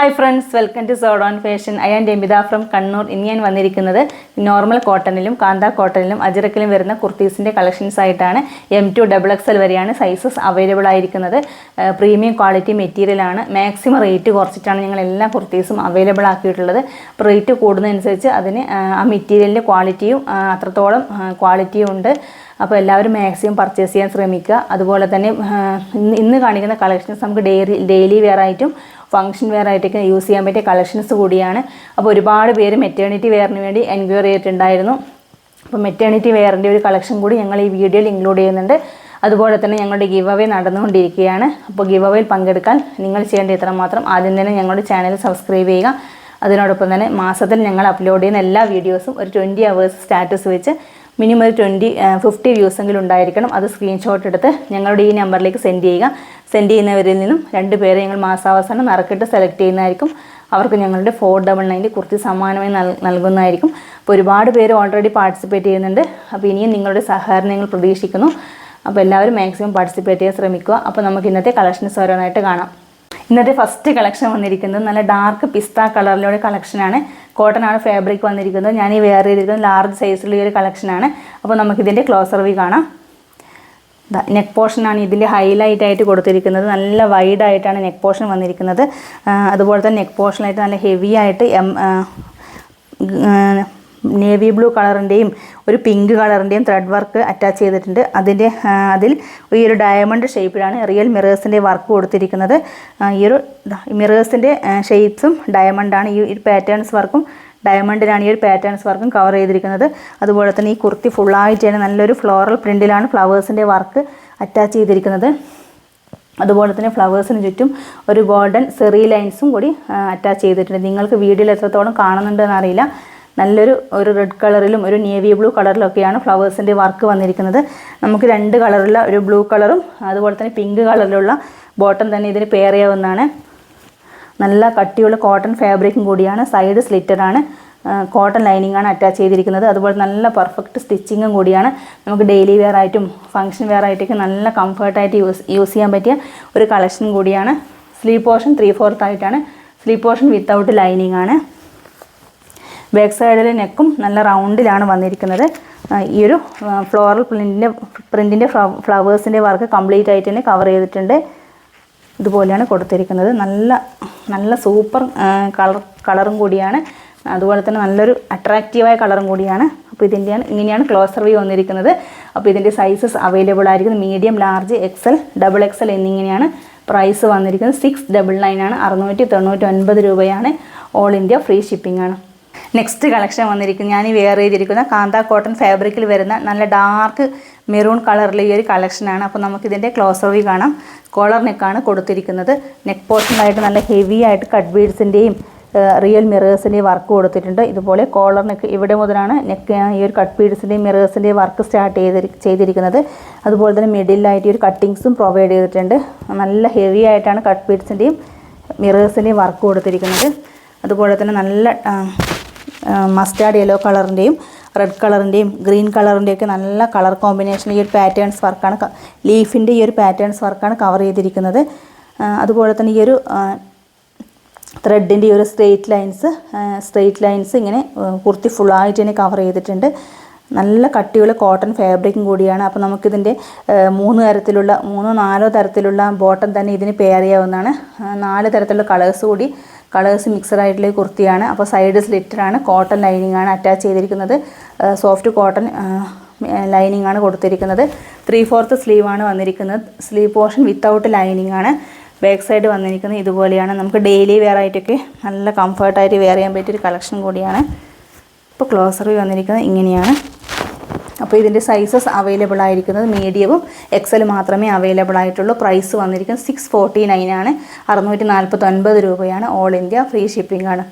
Hi friends welcome to sod on fashion I and Emitha from Kannur ഇനി ഞാൻ വന്നിരിക്കുന്നത് normal കോട്ടണിലും കാന്ത കോട്ടണിലും അജിറക്കിലും വരുന്ന കുർത്തീസിന്റെ കളക്ഷൻസ് ആയിട്ടാണ്. M to double X L വരെയാണ് സൈസസ് അവൈലബിൾ ആയിരിക്കുന്നത്. പ്രീമിയം ക്വാളിറ്റി മെറ്റീരിയലാണ് മാക്സിമം റേറ്റ് കുറച്ചിട്ടാണ് ഞങ്ങൾ എല്ലാ കുർത്തീസും അവൈലബിൾ ആക്കിയിട്ടുള്ളത്. അപ്പോൾ റേറ്റ് കൂടുന്നതനുസരിച്ച് അതിന് ആ മെറ്റീരിയലിന്റെ ക്വാളിറ്റിയും അത്രത്തോളം ക്വാളിറ്റിയും ഉണ്ട്. അപ്പോൾ എല്ലാവരും മാക്സിമം പർച്ചേസ് ചെയ്യാൻ ശ്രമിക്കുക. അതുപോലെ തന്നെ ഇന്ന് കാണിക്കുന്ന കളക്ഷൻസ് നമുക്ക് ഡെയിലി ഡെയിലി വെയർ ആയിട്ടും ഫംഗ്ഷൻ വെയർ ആയിട്ടൊക്കെ യൂസ് ചെയ്യാൻ പറ്റിയ കളക്ഷൻസ് കൂടിയാണ്. അപ്പോൾ ഒരുപാട് പേര് മെറ്റേണിറ്റി വെയറിന് വേണ്ടി എൻക്വയറി ചെയ്തിട്ടുണ്ടായിരുന്നു. അപ്പോൾ മെറ്റേണിറ്റി വെയറിന്റെ ഒരു കളക്ഷൻ കൂടി ഞങ്ങൾ ഈ വീഡിയോയിൽ ഇൻക്ലൂഡ് ചെയ്യുന്നുണ്ട്. അതുപോലെ തന്നെ ഞങ്ങളുടെ ഗിവ് അവേ നടന്നുകൊണ്ടിരിക്കുകയാണ്. അപ്പോൾ ഗിവ് അവേയിൽ പങ്കെടുക്കാൻ നിങ്ങൾ ചെയ്യേണ്ട ഇത്ര മാത്രം ആദ്യം തന്നെ ഞങ്ങളുടെ ചാനൽ സബ്സ്ക്രൈബ് ചെയ്യുക. അതിനോടൊപ്പം തന്നെ മാസത്തിൽ ഞങ്ങൾ അപ്ലോഡ് ചെയ്യുന്ന എല്ലാ വീഡിയോസും ഒരു ട്വന്റി അവേഴ്സ് സ്റ്റാറ്റസ് വെച്ച് മിനിമം ഒരു ട്വന്റി ഫിഫ്റ്റി വ്യൂസെങ്കിലും ഉണ്ടായിരിക്കണം. അത് സ്ക്രീൻഷോട്ട് എടുത്ത് ഞങ്ങളുടെ ഈ നമ്പറിലേക്ക് സെൻഡ് ചെയ്യുക. സെൻഡ് ചെയ്യുന്നവരിൽ നിന്നും രണ്ട് പേരെ ഞങ്ങൾ മാസാവസാനം നറുക്കിട്ട് സെലക്ട് ചെയ്യുന്നതായിരിക്കും. അവർക്ക് ഞങ്ങളുടെ ഫോർ ഡബിൾ നയന്റെ കുർത്തി സമ്മാനമായി നൽ നൽകുന്നതായിരിക്കും. അപ്പോൾ ഒരുപാട് പേര് ഓൾറെഡി പാർട്ടിസിപ്പേറ്റ് ചെയ്യുന്നുണ്ട്. അപ്പോൾ ഇനിയും നിങ്ങളുടെ സഹകരണം ഞങ്ങൾ പ്രതീക്ഷിക്കുന്നു. അപ്പോൾ എല്ലാവരും മാക്സിമം പാർട്ടിസിപ്പേറ്റ് ചെയ്യാൻ ശ്രമിക്കുക. അപ്പോൾ നമുക്ക് ഇന്നത്തെ കളക്ഷൻസ് ഓരോന്നായിട്ട് കാണാം. ഇന്നത്തെ ഫസ്റ്റ് കളക്ഷൻ വന്നിരിക്കുന്നത് നല്ല ഡാർക്ക് പിസ്ത കളറിലുള്ള കളക്ഷനാണ് കോട്ടൺ ആണ് ഫാബ്രിക് വന്നിരിക്കുന്നത്. ഞാൻ ഈ വെയർ ചെയ്തിരിക്കുന്നത് ലാർജ് സൈസിലുള്ള ഒരു കളക്ഷനാണ് അപ്പോൾ നമുക്കിതിന്റെ ക്ലോസർ വി കാണാം. നെക്ക് പോർഷനാണ് ഇതിൽ ഹൈലൈറ്റ് ആയിട്ട് കൊടുത്തിരിക്കുന്നത്. നല്ല വൈഡ് ആയിട്ടാണ് നെക്ക് പോർഷൻ വന്നിരിക്കുന്നത്. അതുപോലെ തന്നെ നെക്ക് പോർഷനായിട്ട് നല്ല ഹെവി ആയിട്ട് എം നേവി ബ്ലൂ കളറിന്റെയും ഒരു പിങ്ക് കളറിന്റെയും ത്രെഡ് വർക്ക് അറ്റാച്ച് ചെയ്തിട്ടുണ്ട്. അതിന്റെ അതിൽ ഈ ഒരു ഡയമണ്ട് ഷേപ്പിലാണ് റിയൽ മിറേഴ്സിന്റെ വർക്ക് കൊടുത്തിരിക്കുന്നത്. ഈ ഒരു മിറേഴ്സിന്റെ ഷേപ്സും ഡയമണ്ടാണ് ഈ ഒരു പാറ്റേൺസ് വർക്കും ഡയമണ്ടിലാണ് ഈ ഒരു പാറ്റേൺസ് വർക്കും കവർ ചെയ്തിരിക്കുന്നത്. അതുപോലെ തന്നെ ഈ കുർത്തി ഫുള്ളായിട്ട് തന്നെ നല്ലൊരു ഫ്ലോറൽ പ്രിന്റിലാണ് ഫ്ലവേഴ്സിന്റെ വർക്ക് അറ്റാച്ച് ചെയ്തിരിക്കുന്നത്. അതുപോലെ തന്നെ ഫ്ലവേഴ്സിന് ചുറ്റും ഒരു ഗോൾഡൻ സെറി ലൈൻസും കൂടി അറ്റാച്ച് ചെയ്തിട്ടുണ്ട്. നിങ്ങൾക്ക് വീഡിയോയിൽ എത്രത്തോളം കാണുന്നുണ്ടെന്ന് അറിയില്ല. നല്ലൊരു ഒരു റെഡ് കളറിലും ഒരു നേവി ബ്ലൂ കളറിലൊക്കെയാണ് ഫ്ലവേഴ്സിന്റെ വർക്ക് വന്നിരിക്കുന്നത്. നമുക്ക് രണ്ട് കളറുള്ള ഒരു ബ്ലൂ കളറും അതുപോലെ തന്നെ പിങ്ക് കളറിലുള്ള ബോട്ടം തന്നെ ഇതിന് പെയർ ചെയ്യാവുന്നതാണ്. നല്ല കട്ടിയുള്ള കോട്ടൺ ഫാബ്രിക്കും കൂടിയാണ് സൈഡ് സ്ലിറ്ററാണ് കോട്ടൺ ലൈനിങ് ആണ് അറ്റാച്ച് ചെയ്തിരിക്കുന്നത്. അതുപോലെ നല്ല പെർഫെക്റ്റ് സ്റ്റിച്ചിങ്ങും കൂടിയാണ്. നമുക്ക് ഡെയിലി വെയർ ആയിട്ടും ഫംഗ്ഷൻ വെയർ ആയിട്ടൊക്കെ നല്ല കംഫർട്ടായിട്ട് യൂസ് യൂസ് ചെയ്യാൻ പറ്റിയ ഒരു കളക്ഷൻ കൂടിയാണ്. സ്ലീവ് പോർഷൻ ത്രീ ഫോർത്ത് ആയിട്ടാണ്. സ്ലീവ് പോർഷൻ വിത്തൗട്ട് ലൈനിങ് ആണ്. ബാക്ക് സൈഡിലെ നെക്കും നല്ല റൗണ്ടിലാണ് വന്നിരിക്കുന്നത്. ഈ ഒരു ഫ്ലോറൽ പ്രിന്റിന്റെ പ്രിന്റിന്റെ ഫ്ലവേഴ്സിന്റെ വർക്ക് കംപ്ലീറ്റ് ആയിട്ട് തന്നെ കവർ ചെയ്തിട്ടുണ്ട്. ഇതുപോലെയാണ് കൊടുത്തിരിക്കുന്നത്. നല്ല നല്ല സൂപ്പർ കളർ കളറും കൂടിയാണ്. അതുപോലെ തന്നെ നല്ലൊരു അട്രാക്റ്റീവായ കളറും കൂടിയാണ്. അപ്പോൾ ഇതിന്റെയാണ് ഇങ്ങനെയാണ് ക്ലോസർ വ്യൂ വന്നിരിക്കുന്നത്. അപ്പോൾ ഇതിന്റെ സൈസസ് അവൈലബിൾ ആയിരിക്കുന്നത് medium large XL double XL എന്നിങ്ങനെയാണ് പ്രൈസ് വന്നിരിക്കുന്നത്. സിക്സ് ഡബിൾ നയൻ ആണ്. അറുന്നൂറ്റി തൊണ്ണൂറ്റി ഒൻപത് രൂപയാണ്. ഓൾ ഇന്ത്യ ഫ്രീ ഷിപ്പിംഗ് ആണ്. നെക്സ്റ്റ് കളക്ഷൻ വന്നിരിക്കുന്നത് ഞാൻ ഈ വെയർ ചെയ്തിരിക്കുന്ന കാന്ത കോട്ടൺ ഫാബ്രിക്കിൽ വരുന്ന നല്ല ഡാർക്ക് മെറൂൺ കളറിലെ ഈ ഒരു കളക്ഷനാണ് അപ്പോൾ നമുക്കിതിന്റെ ക്ലോസർ വ്യൂ കാണാം. കോളർ നെക്കാണ് കൊടുത്തിരിക്കുന്നത്. നെക്ക് പോർഷനായിട്ട് നല്ല ഹെവി ആയിട്ട് കട്ട് ബീഡ്സിന്റെയും റിയൽ മിറേഴ്സിന്റെയും വർക്ക് കൊടുത്തിട്ടുണ്ട്. ഇതുപോലെ കോളർ നെക്ക് ഇവിടെ മുതലാണ് നെക്ക് ഈ ഒരു കട്ട് ബീഡ്സിന്റെയും മിറേഴ്സിന്റെയും വർക്ക് സ്റ്റാർട്ട് ചെയ്തി ചെയ്തിരിക്കുന്നത്. അതുപോലെ തന്നെ മിഡിലായിട്ട് ഈ ഒരു കട്ടിങ്സും പ്രൊവൈഡ് ചെയ്തിട്ടുണ്ട്. നല്ല ഹെവി ആയിട്ടാണ് കട്ട് ബീഡ്സിന്റെയും മിറേഴ്സിന്റെയും വർക്ക് കൊടുത്തിരിക്കുന്നത്. അതുപോലെ തന്നെ നല്ല മസ്റ്റാർഡ് യെല്ലോ കളറിന്റെയും റെഡ് കളറിന്റെയും ഗ്രീൻ കളറിന്റെയും ഒക്കെ നല്ല കളർ കോമ്പിനേഷൻ ഈ ഒരു പാറ്റേൺസ് വർക്കാണ് ലീഫിന്റെ ഈ ഒരു പാറ്റേൺസ് വർക്കാണ് കവർ ചെയ്തിരിക്കുന്നത്. അതുപോലെ തന്നെ ഈ ഒരു ത്രെഡിന്റെ ഈ ഒരു സ്ട്രെയിറ്റ് ലൈൻസ് സ്ട്രെയിറ്റ് ലൈൻസ് ഇങ്ങനെ കുർത്തി ഫുള്ളായിട്ട് തന്നെ കവർ ചെയ്തിട്ടുണ്ട്. നല്ല കട്ടിയുള്ള കോട്ടൺ ഫാബ്രിക്കും കൂടിയാണ്. അപ്പോൾ നമുക്കിതിന്റെ മൂന്ന് തരത്തിലുള്ള മൂന്നോ നാലോ തരത്തിലുള്ള ബോട്ടം തന്നെ ഇതിന് പെയർ ചെയ്യാവുന്നതാണ്. നാല് തരത്തിലുള്ള കളേഴ്സ് കൂടി കളേഴ്സ് മിക്സഡ് ആയിട്ടുള്ള കുർത്തിയാണ്. അപ്പോൾ സൈഡ് സ്ലിറ്ററാണ് കോട്ടൺ ലൈനിങ് ആണ് അറ്റാച്ച് ചെയ്തിരിക്കുന്നത്. സോഫ്റ്റ് കോട്ടൺ ലൈനിങ് ആണ് കൊടുത്തിരിക്കുന്നത്. ത്രീ ഫോർത്ത് ആണ് വന്നിരിക്കുന്നത്. സ്ലീവ് പോർഷൻ വിത്തൗട്ട് ലൈനിങ് ആണ്. ബാക്ക് സൈഡ് വന്നിരിക്കുന്നത് ഇതുപോലെയാണ്. നമുക്ക് ഡെയിലി വെയർ ആയിട്ടൊക്കെ നല്ല കംഫർട്ടായിട്ട് വെയർ ചെയ്യാൻ പറ്റിയൊരു കളക്ഷൻ കൂടിയാണ്. ഇപ്പോൾ ക്ലോസറി വന്നിരിക്കുന്നത് ഇങ്ങനെയാണ്. അപ്പോൾ ഇതിന്റെ സൈസസ് അവൈലബിൾ ആയിരിക്കുന്നത് മീഡിയവും എക്സൽ മാത്രമേ അവൈലബിൾ ആയിട്ടുള്ളൂ. പ്രൈസ് വന്നിരിക്കുന്നത് സിക്സ് ഫോർട്ടി നയൻ ആണ്. അറുന്നൂറ്റി നാൽപ്പത്തൊൻപത് രൂപയാണ്. ഓൾ ഇന്ത്യ ഫ്രീ ഷിപ്പിംഗ് ആണ്.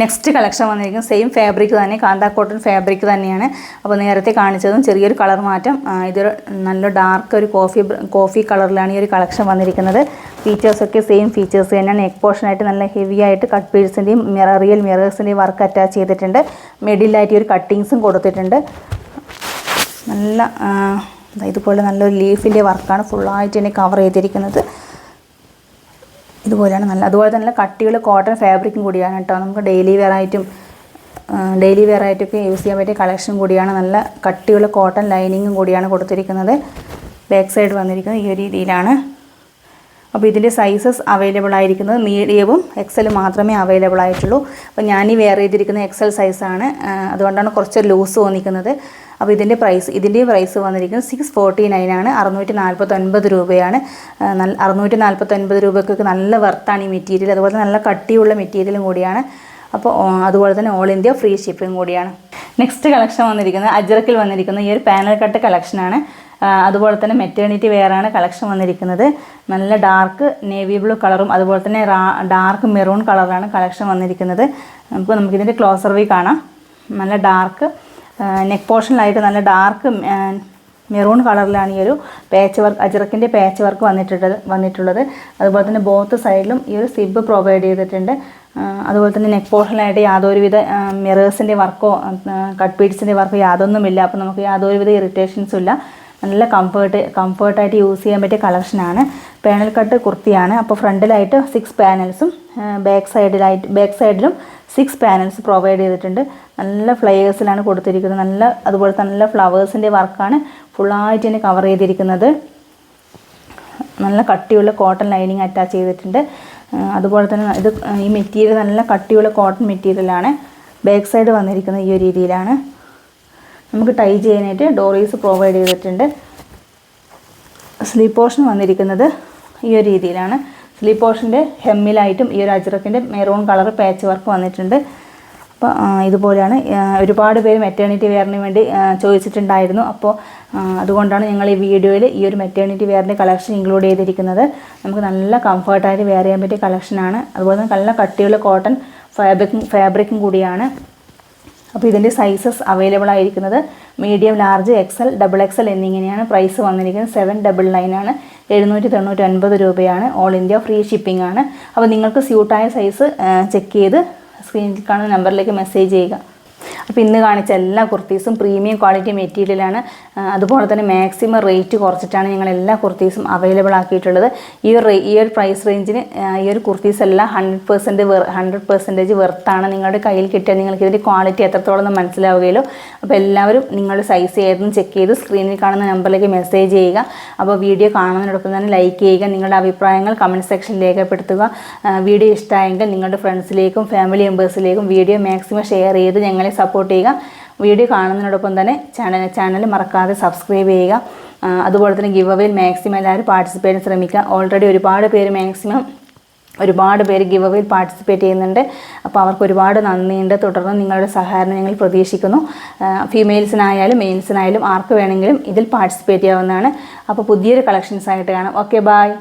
നെക്സ്റ്റ് കളക്ഷൻ വന്നിരിക്കുന്നത് സെയിം ഫാബ്രിക് തന്നെ. കാന്താ കോട്ടൺ ഫാബ്രിക് തന്നെയാണ്. അപ്പോൾ നേരത്തെ കാണിച്ചതും ചെറിയൊരു കളർ മാറ്റം. ഇതൊരു നല്ല ഡാർക്ക് ഒരു കോഫി കോഫി കളറിലാണ് ഈ ഒരു കളക്ഷൻ വന്നിരിക്കുന്നത്. ഫീച്ചേഴ്സൊക്കെ സെയിം ഫീച്ചേഴ്സ് തന്നെയാണ്. നെക്ക് പോർഷനായിട്ട് നല്ല ഹെവി ആയിട്ട് കട്ട് പീഴ്സിന്റെയും മിറ റിയൽ മിറേഴ്സിന്റെയും വർക്ക് അറ്റാച്ച് ചെയ്തിട്ടുണ്ട്. മിഡിലായിട്ട് ഈ ഒരു കട്ടിങ്സും കൊടുത്തിട്ടുണ്ട്. നല്ല ഇതുപോലെ നല്ലൊരു ലീഫിന്റെ വർക്കാണ് ഫുള്ളായിട്ട് തന്നെ കവർ ചെയ്തിരിക്കുന്നത്. ഇതുപോലെയാണ് നല്ല അതുപോലെ തന്നെ കട്ടികൾ കോട്ടൺ ഫാബ്രിക്കും കൂടിയാണ് കേട്ടോ. നമുക്ക് ഡെയിലി വെയർ ആയിട്ടും ഡെയിലി വെയർ ആയിട്ടൊക്കെ യൂസ് ചെയ്യാൻ പറ്റിയ കളക്ഷൻ കൂടിയാണ്. നല്ല കട്ടിയുള്ള കോട്ടൺ ലൈനിങ്ങും കൂടിയാണ് കൊടുത്തിരിക്കുന്നത്. ബാക്ക് സൈഡ് വന്നിരിക്കുന്നത് ഈ ഒരു രീതിയിലാണ്. അപ്പോൾ ഇതിന്റെ സൈസസ് അവൈലബിൾ ആയിരിക്കുന്നത് മീഡിയവും എക്സൽ മാത്രമേ അവൈലബിൾ ആയിട്ടുള്ളൂ. അപ്പോൾ ഞാൻ വെയർ ചെയ്തിരിക്കുന്ന എക്സൽ സൈസാണ് അതുകൊണ്ടാണ് കുറച്ച് ലൂസ് തോന്നിക്കുന്നത് അപ്പോൾ ഇതിന്റെ പ്രൈസ് ഇതിന്റെ പ്രൈസ് വന്നിരിക്കുന്നത് സിക്സ് ഫോർട്ടി നയൻ ആണ്. അറുന്നൂറ്റി നാൽപ്പത്തൊൻപത് രൂപയാണ്. നല്ല അറുന്നൂറ്റി നാൽപ്പത്തൊൻപത് രൂപയ്ക്കൊക്കെ നല്ല വർത്താണ് ഈ മെറ്റീരിയൽ അതുപോലെ നല്ല കട്ടിയുള്ള മെറ്റീരിയലും കൂടിയാണ്. അപ്പോൾ അതുപോലെ തന്നെ ഓൾ ഇന്ത്യ ഫ്രീ ഷിപ്പിംഗ് കൂടിയാണ്. നെക്സ്റ്റ് കളക്ഷൻ വന്നിരിക്കുന്നത് അജ്രക്കിൽ വന്നിരിക്കുന്ന. ഈ ഒരു പാനൽ കട്ട് കളക്ഷനാണ് അതുപോലെ തന്നെ മെറ്റേണിറ്റി വെയറാണ് കളക്ഷൻ വന്നിരിക്കുന്നത്. നല്ല ഡാർക്ക് നേവി ബ്ലൂ കളറും അതുപോലെ തന്നെ ഡാർക്ക് മെറൂൺ കളറാണ് കളക്ഷൻ വന്നിരിക്കുന്നത്. നമുക്ക് നമുക്കിതിന്റെ ക്ലോസർ വി കാണാം. നല്ല ഡാർക്ക് നെക്ക് പോർഷനിലായിട്ട് നല്ല ഡാർക്ക് മെറൂൺ കളറിലാണ് ഈ ഒരു പാച്ച് വർക്ക് അജിറക്കിന്റെ പാച്ച് വർക്ക് വന്നിട്ടുള്ളത് വന്നിട്ടുള്ളത്. അതുപോലെ തന്നെ ബോത്ത് സൈഡിലും ഈ ഒരു സിബ് പ്രൊവൈഡ് ചെയ്തിട്ടുണ്ട്. അതുപോലെ തന്നെ നെക്ക് പോർഷനിലായിട്ട് യാതൊരുവിധ മിറേഴ്സിന്റെ വർക്കോ കട്ട് പീഡ്സിന്റെ വർക്കോ യാതൊന്നുമില്ല. അപ്പോൾ നമുക്ക് യാതൊരുവിധ ഇറിറ്റേഷൻസും ഇല്ല. നല്ല കംഫേർട്ട് കംഫേർട്ടായിട്ട് യൂസ് ചെയ്യാൻ പറ്റിയ കളക്ഷനാണ് പാനൽ കട്ട് കുർത്തിയാണ്. അപ്പോൾ ഫ്രണ്ടിലായിട്ട് സിക്സ് പാനൽസും ബാക്ക് സൈഡിലായിട്ട് ബാക്ക് സൈഡിലും സിക്സ് പാനൽസ് പ്രൊവൈഡ് ചെയ്തിട്ടുണ്ട്. നല്ല ഫ്ലയേഴ്സിലാണ് കൊടുത്തിരിക്കുന്നത്. നല്ല അതുപോലെ തന്നെ നല്ല ഫ്ലവേഴ്സിന്റെ വർക്കാണ് ഫുള്ളായിട്ട് തന്നെ കവർ ചെയ്തിരിക്കുന്നത്. നല്ല കട്ടിയുള്ള കോട്ടൺ ലൈനിങ് അറ്റാച്ച് ചെയ്തിട്ടുണ്ട്. അതുപോലെ തന്നെ ഇത് ഈ മെറ്റീരിയൽ നല്ല കട്ടിയുള്ള കോട്ടൺ മെറ്റീരിയലാണ് ബാക്ക് സൈഡ് വന്നിരിക്കുന്നത് ഈ ഒരു രീതിയിലാണ്. നമുക്ക് ടൈ ചെയ്യാനായിട്ട് ഡോറീസ് പ്രൊവൈഡ് ചെയ്തിട്ടുണ്ട്. സ്ലീവ് പോർഷൻ വന്നിരിക്കുന്നത്. ഈ ഒരു രീതിയിലാണ് സ്ലീവ് പോർഷന്റെ ഹെമ്മിലായിട്ടും ഈ ഒരു അജ്രക്കിന്റെ മെറൂൺ കളർ പാച്ച് വർക്ക് വന്നിട്ടുണ്ട്. അപ്പോൾ ഇതുപോലെയാണ് ഒരുപാട് പേര് മെറ്റേണിറ്റി വെയറിന് വേണ്ടി ചോദിച്ചിട്ടുണ്ടായിരുന്നു. അപ്പോൾ അതുകൊണ്ടാണ് ഞങ്ങൾ ഈ വീഡിയോയിൽ ഈ ഒരു മെറ്റേണിറ്റി വെയറിന്റെ കളക്ഷൻ ഇൻക്ലൂഡ് ചെയ്തിരിക്കുന്നത്. നമുക്ക് നല്ല കംഫർട്ടായിട്ട് വെയർ ചെയ്യാൻ പറ്റിയ കളക്ഷനാണ് അതുപോലെ തന്നെ നല്ല കട്ടിയുള്ള കോട്ടൺ ഫാബ്രിക്കും ഫാബ്രിക്കും കൂടിയാണ്. അപ്പോൾ ഇതിന്റെ സൈസസ് അവൈലബിൾ ആയിരിക്കുന്നത്. Medium large XL double XL എന്നിങ്ങനെയാണ് പ്രൈസ് വന്നിരിക്കുന്നത്. സെവൻ ഡബിൾ നയൻ ആണ്. എഴുന്നൂറ്റി തൊണ്ണൂറ്റി ഒൻപത് രൂപയാണ് ഓൾ ഇന്ത്യ ഫ്രീ ഷിപ്പിംഗ് ആണ്. അപ്പോൾ നിങ്ങൾക്ക് സ്യൂട്ടായ സൈസ് ചെക്ക് ചെയ്ത് സ്ക്രീനിൽ കാണുന്ന നമ്പറിലേക്ക് മെസ്സേജ് ചെയ്യുക. അപ്പോൾ ഇന്ന് കാണിച്ച എല്ലാ കുർത്തീസും പ്രീമിയം ക്വാളിറ്റി മെറ്റീരിയലാണ് അതുപോലെ തന്നെ മാക്സിമം റേറ്റ് കുറച്ചിട്ടാണ് ഞങ്ങൾ എല്ലാ കുർത്തീസും അവൈലബിൾ ആക്കിയിട്ടുള്ളത്. ഈ ഒരു ഈ ഒരു പ്രൈസ് റേഞ്ചിന് ഈ ഒരു കുർത്തീസ് എല്ലാം hundred percent worth hundred percentage വെർത്താണ് നിങ്ങളുടെ കയ്യിൽ കിട്ടിയാൽ നിങ്ങൾക്ക് ഇതിന്റെ ക്വാളിറ്റി എത്രത്തോളം മനസ്സിലാവുകയുള്ളൂ അപ്പോൾ എല്ലാവരും നിങ്ങളുടെ സൈസ് ഏതെന്ന് ചെക്ക് ചെയ്ത് സ്ക്രീനിൽ കാണുന്ന നമ്പറിലേക്ക് മെസ്സേജ് ചെയ്യുക. അപ്പോൾ വീഡിയോ കാണുന്നതിനോടൊപ്പം തന്നെ ലൈക്ക് ചെയ്യുക. നിങ്ങളുടെ അഭിപ്രായങ്ങൾ കമന്റ് സെക്ഷനിൽ രേഖപ്പെടുത്തുക. വീഡിയോ ഇഷ്ടമായെങ്കിൽ നിങ്ങളുടെ ഫ്രണ്ട്സിലേക്കും ഫാമിലി മെമ്പേഴ്സിലേക്കും വീഡിയോ മാക്സിമം ഷെയർ ചെയ്ത് ഞങ്ങളെ സപ്പോർട്ട് ചെയ്യുക. വീഡിയോ കാണുന്നതിനോടൊപ്പം തന്നെ ചാനൽ ചാനൽ മറക്കാതെ സബ്സ്ക്രൈബ് ചെയ്യുക. അതുപോലെ തന്നെ ഗിവ് അവയിൽ മാക്സിമം എല്ലാവരും പാർട്ടിസിപ്പേറ്റ് ചെയ്യാൻ ശ്രമിക്കുക. ഓൾറെഡി ഒരുപാട് പേര് മാക്സിമം ഒരുപാട് പേര് ഗിവ് അവയിൽ പാർട്ടിസിപ്പേറ്റ് ചെയ്യുന്നുണ്ട്. അപ്പോൾ അവർക്ക് ഒരുപാട് നന്ദിയുണ്ട്. തുടർന്ന് നിങ്ങളുടെ സഹകരണം ഞങ്ങൾ പ്രതീക്ഷിക്കുന്നു. ഫീമെയിൽസിനായാലും മെയിൽസിനായാലും ആർക്ക് വേണമെങ്കിലും ഇതിൽ പാർട്ടിസിപ്പേറ്റ് ചെയ്യാവുന്നതാണ്. അപ്പോൾ പുതിയൊരു കളക്ഷൻസ് ആയിട്ട് കാണാം. Okay bye